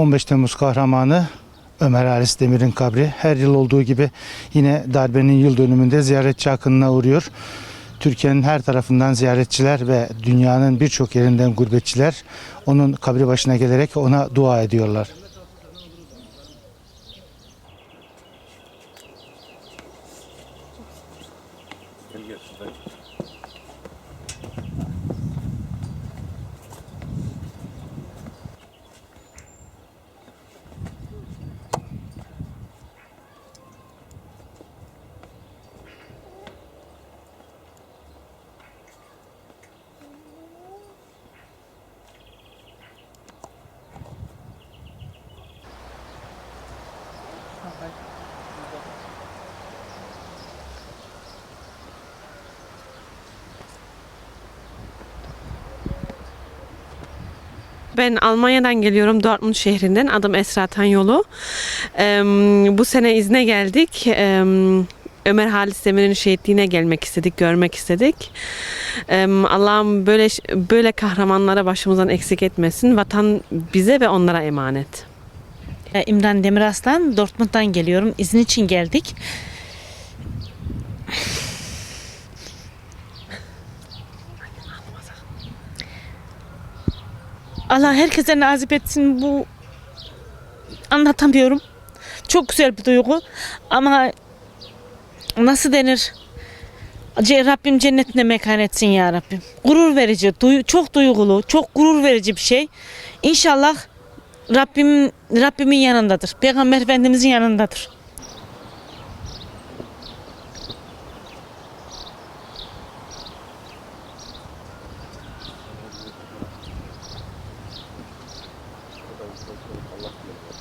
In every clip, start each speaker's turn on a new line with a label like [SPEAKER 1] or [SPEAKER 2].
[SPEAKER 1] 15 Temmuz kahramanı Ömer Halis Demir'in kabri her yıl olduğu gibi yine darbenin yıl dönümünde ziyaretçi akınına uğruyor. Türkiye'nin her tarafından ziyaretçiler ve dünyanın birçok yerinden gurbetçiler onun kabri başına gelerek ona dua ediyorlar.
[SPEAKER 2] Ben Almanya'dan geliyorum Dortmund şehrinden. Adım Esra Tanyolu. Eee, bu sene izne geldik. Eee, Ömer Halis Demir'in şehitliğine gelmek istedik, görmek istedik. Eee, Allah'ım böyle böyle kahramanlara başımızdan eksik etmesin. Vatan bize ve onlara emanet.
[SPEAKER 3] İmran Demiraslan, Dortmund'dan geliyorum. İzin için geldik. Allah herkese nazip etsin bu anlatamıyorum. Çok güzel bir duygu ama nasıl denir? Rabbim cennetine mekan etsin ya Rabbim. Gurur verici, çok duygulu, çok gurur verici bir şey. İnşallah Rabbim Rabbimin yanındadır. Peygamber Efendimizin yanındadır. Allah bilir.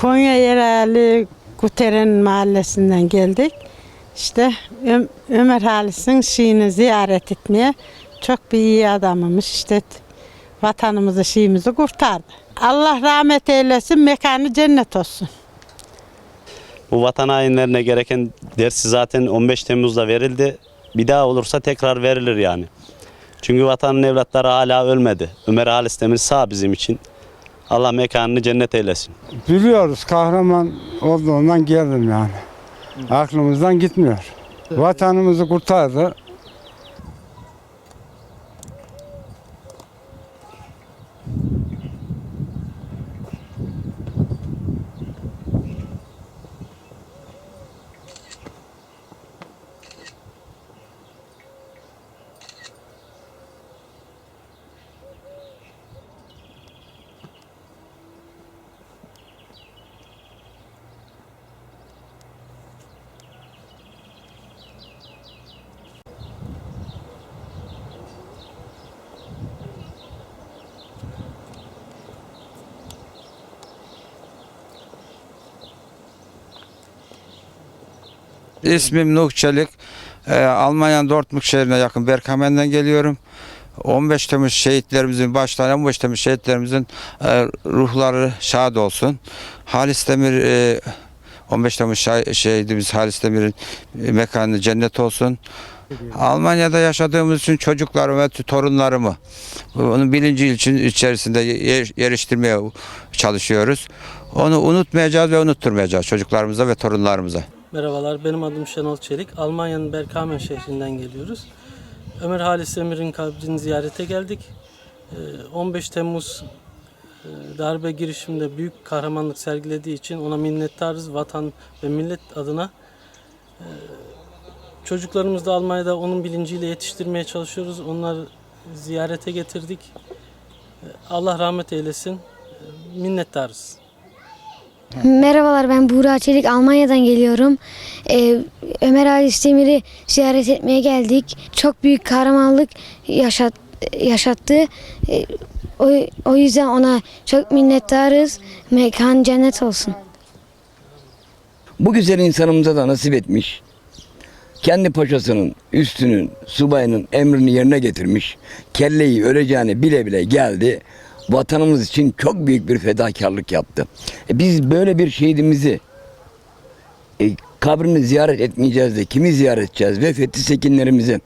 [SPEAKER 4] Konya yereli Kuteren mahallesinden geldik. İşte Ömer Halis'in şeyini ziyaret etmeye çok bir iyi adamımış. İşte vatanımızı şeyimizi kurtardı. Allah rahmet eylesin, mekanı cennet olsun.
[SPEAKER 5] Bu vatan hainlerine gereken dersi zaten 15 Temmuz'da verildi. Bir daha olursa tekrar verilir yani. Çünkü vatanın evlatları hala ölmedi. Ömer Halis Demir sağ bizim için. Allah mekanını cennet eylesin.
[SPEAKER 6] Biliyoruz kahraman olduğundan geldim yani. Aklımızdan gitmiyor. Vatanımızı kurtardı.
[SPEAKER 7] İsmim Nuh Çelik. Ee, Almanya'nın Dortmund şehrine yakın Berkhamen'den geliyorum. 15 Temmuz şehitlerimizin başlarına 15 Temmuz şehitlerimizin e, ruhları şad olsun. Halis Demir e, 15 Temmuz şehidimiz Halis Demir'in e, mekanı cennet olsun. Almanya'da yaşadığımız için çocuklarımı ve torunlarımı onun bilinci için içerisinde yer- yerleştirmeye çalışıyoruz. Onu unutmayacağız ve unutturmayacağız çocuklarımıza ve torunlarımıza.
[SPEAKER 8] Merhabalar, benim adım Şenol Çelik. Almanya'nın Berkamen şehrinden geliyoruz. Ömer Halis Demir'in kabrini ziyarete geldik. Ee, 15 Temmuz e, darbe girişiminde büyük kahramanlık sergilediği için ona minnettarız vatan ve millet adına. Ee, Çocuklarımızı da Almanya'da onun bilinciyle yetiştirmeye çalışıyoruz. Onları ziyarete getirdik. Ee, Allah rahmet eylesin. Ee, Minnettarız.
[SPEAKER 9] Merhabalar ben Buğra Çelik Almanya'dan geliyorum. Ee, Ömer Ali Demir'i ziyaret etmeye geldik. Çok büyük kahramanlık yaşat, yaşattı. Ee, o, o yüzden ona çok minnettarız. Mekan cennet olsun.
[SPEAKER 10] Bu güzel insanımıza da nasip etmiş. Kendi paşasının, üstünün, subayının emrini yerine getirmiş. Kelleyi öleceğini bile bile geldi. Vatanımız için çok büyük bir fedakarlık yaptı. E biz böyle bir şehidimizi e, kabrini ziyaret etmeyeceğiz de kimi ziyaret edeceğiz? Ve Fethi Sekinlerimizi,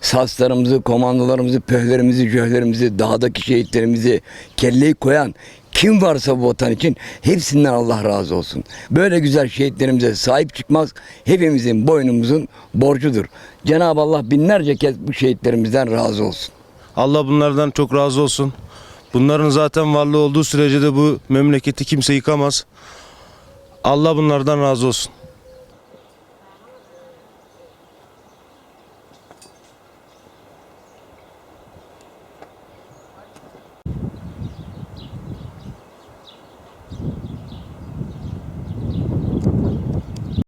[SPEAKER 10] saslarımızı, komandolarımızı, pöhlerimizi, jöhlerimizi, dağdaki şehitlerimizi, kelleyi koyan kim varsa bu vatan için hepsinden Allah razı olsun. Böyle güzel şehitlerimize sahip çıkmaz hepimizin boynumuzun borcudur. Cenab-ı Allah binlerce kez bu şehitlerimizden razı olsun.
[SPEAKER 11] Allah bunlardan çok razı olsun. Bunların zaten varlığı olduğu sürece de bu memleketi kimse yıkamaz. Allah bunlardan razı olsun.